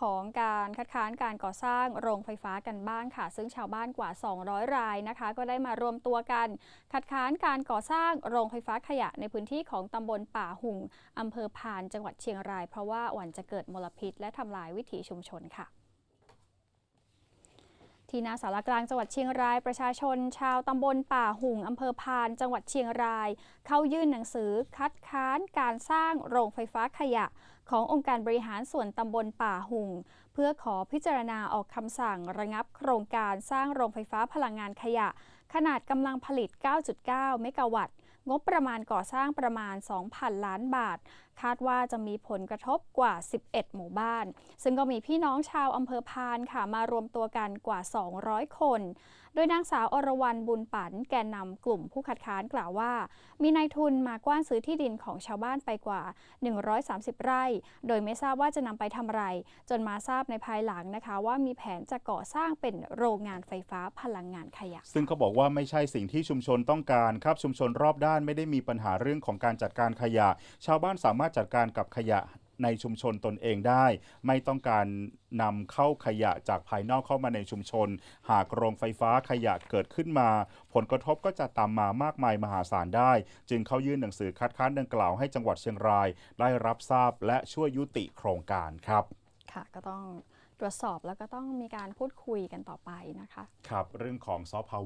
ของการคัดค้านการก่อสร้างโรงไฟฟ้ากันบ้างค่ะ ซึ่งชาวบ้านกว่า 200 รายนะคะ ก็ได้มารวมตัวกัน คัดค้านการก่อสร้างโรงไฟฟ้าขยะในพื้นที่ของตำบลป่าหุงอำเภอพานจังหวัดเชียงราย เพราะว่าหวั่นจะเกิดมลพิษ และทำลายวิถีชุมชนค่ะ ที่นาสารกลางจังหวัดเชียงรายประชาชน ชาวตำบลป่าหุงอำเภอพาน จังหวัดเชียงราย เข้ายื่นหนังสือคัดค้านการสร้างโรงไฟฟ้าขยะ ขององค์การบริหารส่วนตำบลป่าหุงเพื่อขอพิจารณาออกคำสั่งระงับโครงการสร้างโรงไฟฟ้าพลังงานขยะ ขนาดกำลังผลิต 9.9 เมกะวัตต์ งบประมาณก่อสร้างประมาณ 2,000 ล้านบาท คาดว่าจะมีผลกระทบกว่า 11 หมู่บ้าน ซึ่งก็มีพี่น้องชาวอำเภอพานค่ะมารวมตัวกันกว่า 200 คน โดยนางสาวอรวรรณบุญปันแกนนำกลุ่มผู้คัดค้านกล่าวว่า มีนายทุนมากว้านซื้อที่ดินของชาวบ้านไปกว่า 130 ไร่ โดยไม่ทราบว่าจะนำไปทำอะไร จนมาทราบในภายหลังนะคะ ว่ามีแผนจะก่อสร้างเป็นโรงงานไฟฟ้าพลังงานขยะ ซึ่งเขาบอกว่าไม่ใช่สิ่งที่ชุมชนต้องการครับชุมชนรอบด้านไม่ได้มีปัญหาเรื่องของการจัดการขยะ ชาวบ้านสามารถารถจัดการกับขยะในชุมชนตนเองได้ ไม่ต้องการนำเข้าขยะจากภายนอกเข้ามาในชุมชน หากโรงไฟฟ้าขยะเกิดขึ้นมา ผลกระทบก็จะตามมามากมายมหาศาลได้ จึงเข้ายื่นหนังสือคัดค้านดังกล่าวให้จังหวัดเชียงราย ได้รับทราบและช่วยยุติโครงการครับ ค่ะก็ต้องตรวจสอบแล้วก็ต้องมีการพูดคุยกันต่อไปนะคะ ครับ เรื่องของซอฟต์พาว